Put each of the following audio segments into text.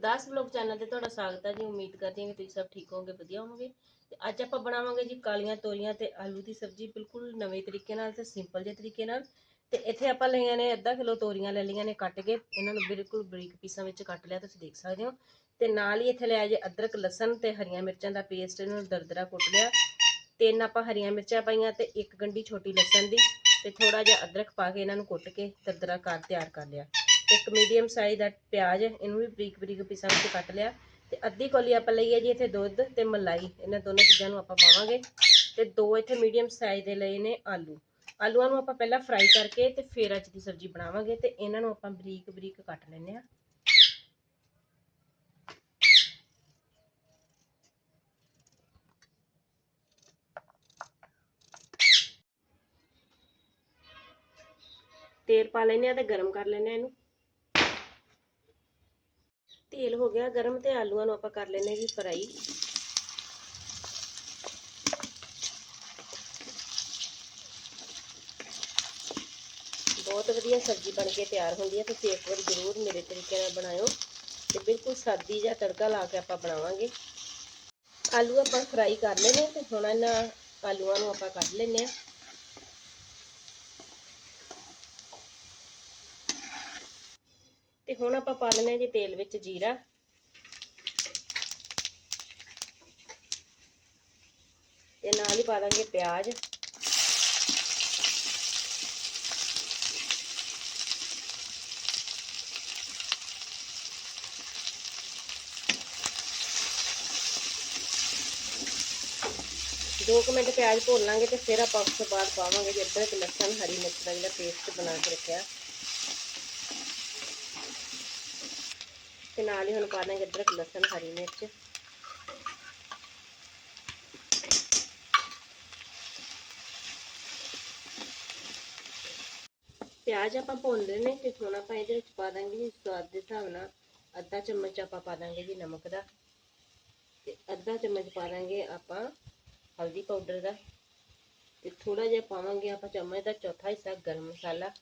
Gurdas vlog channel ਤੇ ਤੁਹਾਡਾ ਸਵਾਗਤ ਹੈ ਜੀ। ਉਮੀਦ ਕਰਦੀ ਹਾਂ ਕਿ ਤੁਸੀਂ ਸਭ ਠੀਕ ਹੋਵੋਗੇ, ਵਧੀਆ ਹੋਵੋਗੇ। ਤੇ ਅੱਜ ਆਪਾਂ ਬਣਾਵਾਂਗੇ ਜੀ ਕਾਲੀਆਂ ਤੋਰੀਆਂ ਤੇ ਆਲੂ ਦੀ ਸਬਜ਼ੀ ਬਿਲਕੁਲ ਨਵੇਂ ਤਰੀਕੇ ਨਾਲ ਤੇ ਸਿੰਪਲ ਜਿਹੇ ਤਰੀਕੇ ਨਾਲ। ਤੇ ਇੱਥੇ ਆਪਾਂ ਲਈਆਂ ਨੇ ਅੱਧਾ ਕਿਲੋ ਤੋਰੀਆਂ ਲੈ ਲਈਆਂ ਨੇ ਕੱਟ ਕੇ। ਇਹਨਾਂ ਨੂੰ ਬਿਲਕੁਲ ਬਰੀਕ ਪੀਸਾਂ ਵਿੱਚ ਕੱਟ ਲਿਆ, ਤੁਸੀਂ ਦੇਖ ਸਕਦੇ ਹੋ। ਤੇ ਨਾਲ ਹੀ ਇੱਥੇ ਲਿਆ ਜੇ ਅਦਰਕ, ਲਸਣ ਤੇ ਹਰੀਆਂ ਮਿਰਚਾਂ ਦਾ ਪੇਸਟ, ਇਹਨੂੰ ਦਰਦਰਾ ਕੁੱਟ ਲਿਆ। ਤਿੰਨ ਆਪਾਂ ਹਰੀਆਂ ਮਿਰਚਾਂ ਪਾਈਆਂ ਤੇ ਇੱਕ ਗੰਢੀ ਛੋਟੀ ਲਸਣ ਦੀ ਤੇ ਥੋੜਾ ਜਿਹਾ ਅਦਰਕ ਪਾ ਕੇ ਇਹਨਾਂ ਨੂੰ ਕੁੱਟ ਕੇ ਦਰਦਰਾ ਕਰ ਤਿਆਰ ਕਰ ਲਿਆ। ਇੱਕ ਮੀਡੀਅਮ ਸਾਈਜ਼ ਦਾ ਪਿਆਜ਼, ਇਹਨੂੰ ਵੀ ਬਰੀਕ ਬਰੀਕ ਪੀਸਾਂ ਵਿੱਚ ਕੱਟ ਲਿਆ ਤੇ ਅੱਧੀ ਕੌਲੀ ਆਪਾਂ ਲਈ ਹੈ ਜੀ ਇੱਥੇ ਦੁੱਧ ਤੇ ਮਲਾਈ। ਇਹਨਾਂ ਦੋਨੋਂ ਚੀਜ਼ਾਂ ਨੂੰ ਆਪਾਂ ਪਾਵਾਂਗੇ ਤੇ ਦੋ ਇੱਥੇ ਮੀਡੀਅਮ ਸਾਈਜ਼ ਦੇ ਲਏ ਨੇ ਆਲੂ। ਆਲੂਆਂ ਨੂੰ ਆਪਾਂ ਪਹਿਲਾਂ ਫਰਾਈ ਕਰਕੇ ਤੇ ਫੇਰ ਅੱਜ ਦੀ ਸਬਜ਼ੀ ਬਣਾਵਾਂਗੇ ਤੇ ਇਹਨਾਂ ਨੂੰ ਆਪਾਂ ਬਰੀਕ ਬਰੀਕ ਕੱਟ ਲੈਨੇ ਆ ਤੇਲ ਪਾ ਲੈਨੇ ਆ ਤੇ ਗਰਮ ਕਰ ਲੈਨੇ ਆ ਇਹਨੂੰ। ਤੇਲ ਹੋ ਗਿਆ, ਗਰਮ ਤੇ ਆਲੂਆਂ ਨੂੰ ਆਪਾਂ ਕਰ ਲੈਨੇ ਜੀ ਫਰਾਈ। ਬਹੁਤ ਵਧੀਆ ਸਬਜ਼ੀ ਬਣ ਕੇ ਤਿਆਰ ਹੁੰਦੀ ਹੈ, ਤੁਸੀਂ ਇੱਕ ਵਾਰ ਜ਼ਰੂਰ ਮੇਰੇ ਤਰੀਕੇ ਨਾਲ ਬਣਾਇਓ ਤੇ ਬਿਲਕੁਲ ਸਾਦੀ ਜਾਂ ਤੜਕਾ ਲਾ ਕੇ ਆਪਾਂ ਬਣਾਵਾਂਗੇ। ਆਲੂ ਆਪਾਂ ਫਰਾਈ ਕਰ ਲੈਨੇ ਤੇ ਹੁਣ ਇਹਨਾਂ ਆਲੂਆਂ ਨੂੰ ਆਪਾਂ ਕੱਢ ਲੈਨੇ ਆ ਤੇ ਹੁਣ ਆਪਾਂ ਪਾ ਲੈਨੇ ਜੀ ਤੇਲ ਵਿੱਚ ਜੀਰਾ। ਤੇ ਨਾਲ ਹੀ ਪਾ ਦਾਂਗੇ ਪਿਆਜ਼। ਦੋ ਕੁ ਮਿੰਟ ਪਿਆਜ਼ ਭੁੰਨ ਲਾਂਗੇ ਤੇ ਫਿਰ ਆਪਾਂ ਉਸ ਤੋਂ ਬਾਅਦ ਪਾਵਾਂਗੇ ਜੀ ਅਦਰਕ, ਲਸਣ, ਹਰੀ ਮਿਰਚ ਦਾ ਜਿਹੜਾ ਪੇਸਟ ਬਣਾ ਕੇ ਰੱਖਿਆ। ਤੇ ਨਾਲ ਹੀ ਹੁਣ ਪਾ ਦਾਂਗੇ ਅਦਰਕ, ਲਸਣ, ਹਰੀ ਮਿਰਚ। ਪਿਆਜ਼ ਆਪਾਂ ਭੁੰਨ ਲਏ ਨੇ ਤੇ ਹੁਣ ਆਪਾਂ ਇਹਦੇ ਵਿੱਚ ਪਾ ਦਾਂਗੇ ਜੀ ਸਵਾਦ ਦੇ ਹਿਸਾਬ ਨਾਲ ਅੱਧਾ ਚਮਚ ਆਪਾਂ ਪਾ ਦਾਂਗੇ ਜੀ ਨਮਕ ਦਾ ਤੇ ਅੱਧਾ ਚਮਚ ਪਾ ਦਾਂਗੇ ਆਪਾਂ ਹਲਦੀ ਪਾਊਡਰ ਦਾ ਤੇ ਥੋੜਾ ਜਿਹਾ ਪਾਵਾਂਗੇ ਆਪਾਂ ਚਮਚ ਦਾ ਚੌਥਾ ਹਿੱਸਾ ਗਰਮ ਮਸਾਲਾ।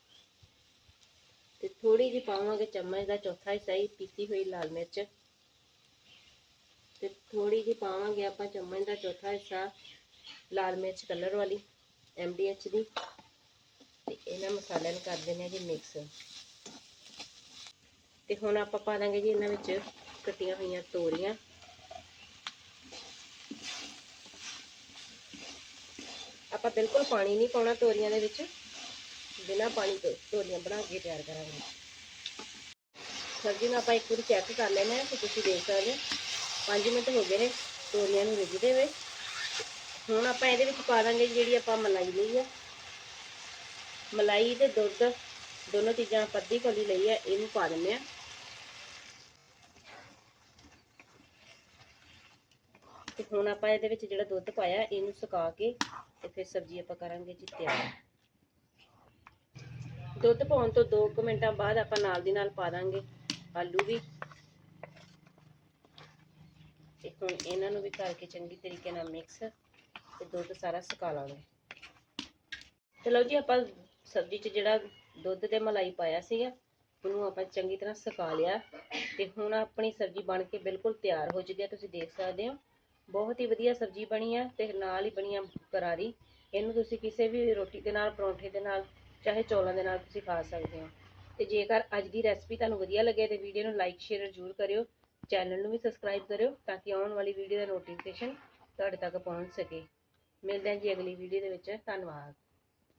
ਤੇ ਥੋੜੀ ਜਿਹੀ ਪਾਵਾਂਗੇ ਚਮਚ ਦਾ ਚੌਥਾ ਹਿੱਸਾ ਹੀ ਪੀਤੀ ਹੋਈ ਲਾਲ ਮਿਰਚ। ਤੇ ਥੋੜੀ ਜਿਹੀ ਪਾਵਾਂਗੇ ਆਪਾਂ ਚਮਚ ਦਾ ਚੌਥਾ ਹਿੱਸਾ ਲਾਲ ਮਿਰਚ ਕਲਰ ਵਾਲੀ ਐਮਡੀਐਚ ਦੀ। ਤੇ ਇਹਨਾਂ ਮਸਾਲਿਆਂ ਨੂੰ ਕਰ ਦਿੰਦੇ ਆ ਜੀ ਮਿਕਸ ਤੇ ਹੁਣ ਆਪਾਂ ਪਾ ਦਾਂਗੇ ਜੀ ਇਹਨਾਂ ਵਿੱਚ ਕੱਟੀਆਂ ਹੋਈਆਂ ਤੋਰੀਆਂ। ਆਪਾਂ ਬਿਲਕੁਲ ਪਾਣੀ ਨਹੀਂ ਪਾਉਣਾ ਤੋਰੀਆਂ ਦੇ ਵਿੱਚ। ਬਿਨਾਂ ਪਾਣੀ ਤੋਂ ਤੋਰੀਆਂ ਬਣਾ ਕੇ ਤਿਆਰ ਕਰਾਂਗੇ। ਸਬਜ਼ੀ ਨੂੰ ਆਪਾਂ ਇੱਕ ਵਾਰੀ ਚੈੱਕ ਕਰ ਲੈਣਾ ਤੇ ਤੁਸੀਂ ਦੇਖ ਸਕਦੇ 5 ਮਿੰਟ ਹੋ ਗਏ ਨੇ ਤੋਰੀਆਂ ਨੂੰ ਰਿੱਝਦੇ ਹੋਏ। ਹੁਣ ਆਪਾਂ ਇਹਦੇ ਵਿੱਚ ਪਾ ਦਾਂਗੇ ਜਿਹੜੀ ਆਪਾਂ ਮਲਾਈ ਲਈ ਆ। ਮਲਾਈ ਤੇ ਦੁੱਧ ਦੋਨੋਂ ਚੀਜ਼ਾਂ ਆਪਾਂ ਅੱਧੀ ਕੋਲੀ ਲਈ ਹੈ ਇਹਨੂੰ ਪਾ ਦਿੰਦੇ ਆ ਤੇ ਹੁਣ ਆਪਾਂ ਇਹਦੇ ਵਿੱਚ ਜਿਹੜਾ ਦੁੱਧ ਪਾਇਆ, ਇਹਨੂੰ ਸੁਕਾ ਕੇ ਤੇ ਫਿਰ ਸਬਜ਼ੀ ਆਪਾਂ ਕਰਾਂਗੇ ਜੀ ਤਿਆਰ। ਦੁੱਧ ਪਾਉਣ ਤੋਂ 2 ਮਿੰਟਾਂ ਬਾਅਦ ਆਪਾਂ ਨਾਲ ਦੀ ਨਾਲ ਪਾ ਦਾਂਗੇ ਆਲੂ ਵੀ। ਤੇ ਹੁਣ ਇਹਨਾਂ ਨੂੰ ਵੀ ਕਰਕੇ ਚੰਗੀ ਤਰੀਕੇ ਨਾਲ ਮਿਕਸ ਤੇ ਦੁੱਧ ਸਾਰਾ ਸੁਕਾ ਲਾਂਗੇ। ਚਲੋ ਜੀ, ਆਪਾਂ ਸਬਜ਼ੀ 'ਚ ਜਿਹੜਾ ਦੁੱਧ ਤੇ ਮਲਾਈ ਪਾਇਆ ਸੀਗਾ, ਉਹਨੂੰ ਆਪਾਂ ਚੰਗੀ ਤਰ੍ਹਾਂ ਸੁਕਾ ਲਿਆ। ਤੇ ਹੁਣ ਆਪਣੀ ਸਬਜ਼ੀ ਬਣ ਕੇ ਬਿਲਕੁਲ ਤਿਆਰ ਹੋ ਚੁੱਕੀ ਹੈ ਤੁਸੀਂ ਦੇਖ ਸਕਦੇ ਹੋ। ਬਹੁਤ ਹੀ ਵਧੀਆ ਸਬਜ਼ੀ ਬਣੀ ਆ ਤੇ ਨਾਲ ਹੀ ਬਣੀ ਆ ਕਰਾਰੀ ਇਹਨੂੰ ਤੁਸੀਂ ਕਿਸੇ ਵੀ ਰੋਟੀ ਦੇ ਨਾਲ, ਪਰੌਂਠੇ ਦੇ ਨਾਲ ਚਾਹੇ ਚੌਲਾਂ ਦੇ ਨਾਲ ਤੁਸੀਂ ਖਾ ਸਕਦੇ ਹੋ। ਤੇ ਜੇਕਰ ਅੱਜ ਦੀ ਰੈਸਪੀ ਤੁਹਾਨੂੰ ਵਧੀਆ ਲੱਗੇ ਤੇ ਵੀਡੀਓ ਨੂੰ ਲਾਈਕ ਸ਼ੇਅਰ ਜ਼ਰੂਰ ਕਰਿਓ। ਚੈਨਲ ਨੂੰ ਵੀ ਸਬਸਕ੍ਰਾਈਬ ਕਰਿਓ ਤਾਂ ਕਿ ਆਉਣ ਵਾਲੀ ਵੀਡੀਓ ਦਾ ਨੋਟੀਫਿਕੇਸ਼ਨ ਤੁਹਾਡੇ ਤੱਕ ਪਹੁੰਚ ਸਕੇ। ਮਿਲਦੇ ਹਾਂ ਜੀ ਅਗਲੀ ਵੀਡੀਓ ਦੇ ਵਿੱਚ। ਧੰਨਵਾਦ।